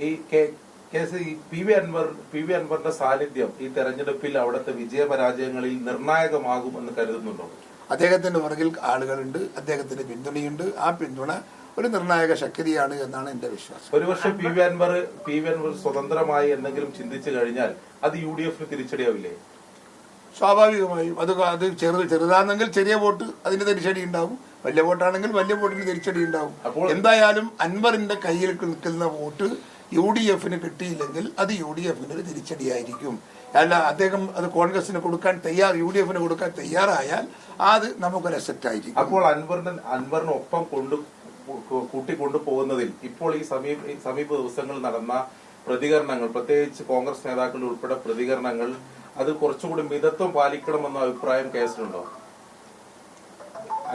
ഈ കെ- കേസ് ഈ P V Anvar P V അൻവറിന്റെ സാന്നിധ്യം ഈ തെരഞ്ഞെടുപ്പിൽ അവിടുത്തെ വിജയപരാജയങ്ങളിൽ നിർണായകമാകും എന്ന് കരുതുന്നുണ്ടോ? അദ്ദേഹത്തിന്റെ പുറകിൽ ആളുകളുണ്ട് അദ്ദേഹത്തിന്റെ പിന്തുണയുണ്ട്. ആ പിന്തുണ ഒരു നിർണായക ശക്തിയാണ് എന്നാണ് എന്റെ വിശ്വാസം. ഒരുപക്ഷെ P V Anvar P V Anvar സ്വതന്ത്രമായി എന്തെങ്കിലും ചിന്തിച്ചു കഴിഞ്ഞാൽ അത് യു ഡി എഫിന് തിരിച്ചടിയാവില്ലേ? സ്വാഭാവികമായും അത് അത് ചെറു ചെറുതാണെങ്കിൽ ചെറിയ വോട്ട് അതിന് തിരിച്ചടി ഉണ്ടാവും വലിയ വോട്ടാണെങ്കിൽ വലിയ വോട്ടിന് തിരിച്ചടി ഉണ്ടാവും അപ്പോൾ- എന്തായാലും അൻവറിന്റെ കയ്യിൽ നിൽക്കുന്ന വോട്ട് യു ഡി എഫിന് കിട്ടിയില്ലെങ്കിൽ അത് യു ഡി എഫിന് ഒരു തിരിച്ചടിയായിരിക്കും. അല്ല അദ്ദേഹം അത് കോൺഗ്രസിന് കൊടുക്കാൻ തയ്യാർ യു ഡി എഫിന് കൊടുക്കാൻ തയ്യാറായാൽ അത് നമുക്കൊരു അസറ്റ് ആയിരിക്കും. അപ്പോൾ അൻവറിന് അൻവറിനൊപ്പം കൊണ്ട് കൂട്ടിക്കൊണ്ടു പോകുന്നതിൽ ഇപ്പോൾ ഈ സമീപ സമീപ ദിവസങ്ങളിൽ നടന്ന പ്രതികരണങ്ങൾ പ്രത്യേകിച്ച് കോൺഗ്രസ് നേതാക്കളുടെ ഉൾപ്പെടെ പ്രതികരണങ്ങൾ അത് കുറച്ചുകൂടി മിതത്വം പാലിക്കണമെന്ന അഭിപ്രായം കേസിലുണ്ടോ?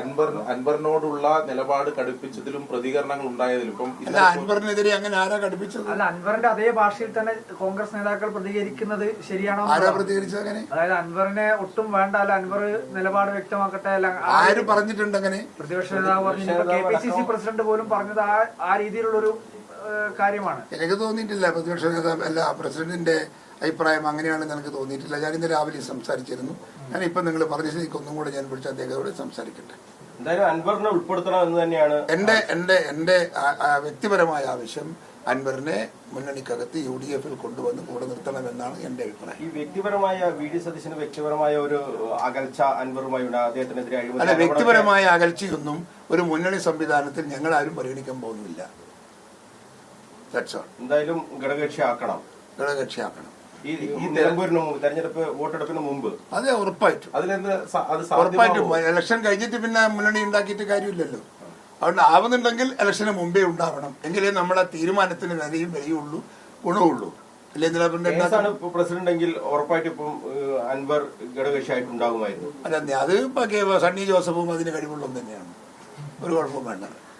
അൻവർ അൻവറിനോടുള്ള നിലപാട് കടുപ്പിച്ചതിലും പ്രതികരണങ്ങൾ ഉണ്ടായതിലും ഇപ്പം അൻവറിനെതിരെ അങ്ങനെ ആരാ കടുപ്പിച്ചത്? അല്ല അൻവറിന്റെ അതേ ഭാഷയിൽ തന്നെ കോൺഗ്രസ് നേതാക്കൾ പ്രതികരിക്കുന്നത് ശരിയാണോ ആരാ. പ്രതികരിച്ചത് അങ്ങനെ? അതായത് അൻവറിനെ ഒട്ടും വേണ്ട അല്ല അൻവർ നിലപാട് വ്യക്തമാക്കട്ടെ അല്ല ആര് പറഞ്ഞിട്ടുണ്ട് അങ്ങനെ? പ്രതിപക്ഷ നേതാവ് പറഞ്ഞു K P C C president പോലും പറഞ്ഞത് ആ ആ രീതിയിലുള്ളൊരു കാര്യമാണ്. എനിക്ക് തോന്നിയിട്ടില്ല. പ്രതിപക്ഷ നേതാവ് അല്ല പ്രസിഡന്റിന്റെ അഭിപ്രായം അങ്ങനെയാണെന്ന് എനിക്ക് തോന്നിയിട്ടില്ല. ഞാൻ ഇന്ന് രാവിലെ സംസാരിച്ചിരുന്നു. ഞാൻ ഇപ്പം നിങ്ങൾ പറഞ്ഞ സ്ഥിതിക്ക് ഒന്നും കൂടെ ഞാൻ വിളിച്ച് അദ്ദേഹത്തോട് സംസാരിക്കട്ടെ. എന്തായാലും അൻവറിനെ ഉൾപ്പെടുത്തണം എന്ന് തന്നെയാണ്. എന്റെ എന്റെ എന്റെ വ്യക്തിപരമായ ആവശ്യം അൻവറിനെ മുന്നണിക്കകത്ത് യു ഡി എഫിൽ കൊണ്ടുവന്ന് കൂടെ നിർത്തണമെന്നാണ് എന്റെ അഭിപ്രായം. ഈ വ്യക്തിപരമായ വി. ഡി. സതീശന് വ്യക്തിപരമായ ഒരു അകൽച്ച അൻവറുമായി അദ്ദേഹത്തിനെതിരെ അല്ല വ്യക്തിപരമായ അകൽച്ചയൊന്നും ഒരു മുന്നണി സംവിധാനത്തിൽ ഞങ്ങൾ ആരും പരിഗണിക്കാൻ പോകുന്നില്ല. എന്തായാലും ഘടകക്ഷിയാക്കണം ആക്കണം ഘടകകക്ഷിയാക്കണം. ഈ ഈ നിലമ്പൂരിന് മുമ്പ് തെരഞ്ഞെടുപ്പ് വോട്ടെടുപ്പിന് മുമ്പ്. അതെ ഉറപ്പായിട്ടും. ഇലക്ഷൻ കഴിഞ്ഞിട്ട് പിന്നെ മുന്നണി ഉണ്ടാക്കിയിട്ട് കാര്യമില്ലല്ലോ. അതുകൊണ്ട് ആവുന്നുണ്ടെങ്കിൽ ഇലക്ഷന് മുമ്പേ ഉണ്ടാവണം. എങ്കിലേ നമ്മുടെ തീരുമാനത്തിന് വിലയും വിലയുള്ളൂ ഗുണമുള്ളൂ പ്രസിഡന്റ് എങ്കിൽ ഉറപ്പായിട്ട് ഇപ്പം അൻവർ ഘടകകക്ഷിയായിട്ടുണ്ടാകുമായിരുന്നു. അല്ല അത് സണ്ണി ജോസഫും അതിന് കഴിവുള്ളതും തന്നെയാണ്. ഒരു കുഴപ്പം വേണ്ട.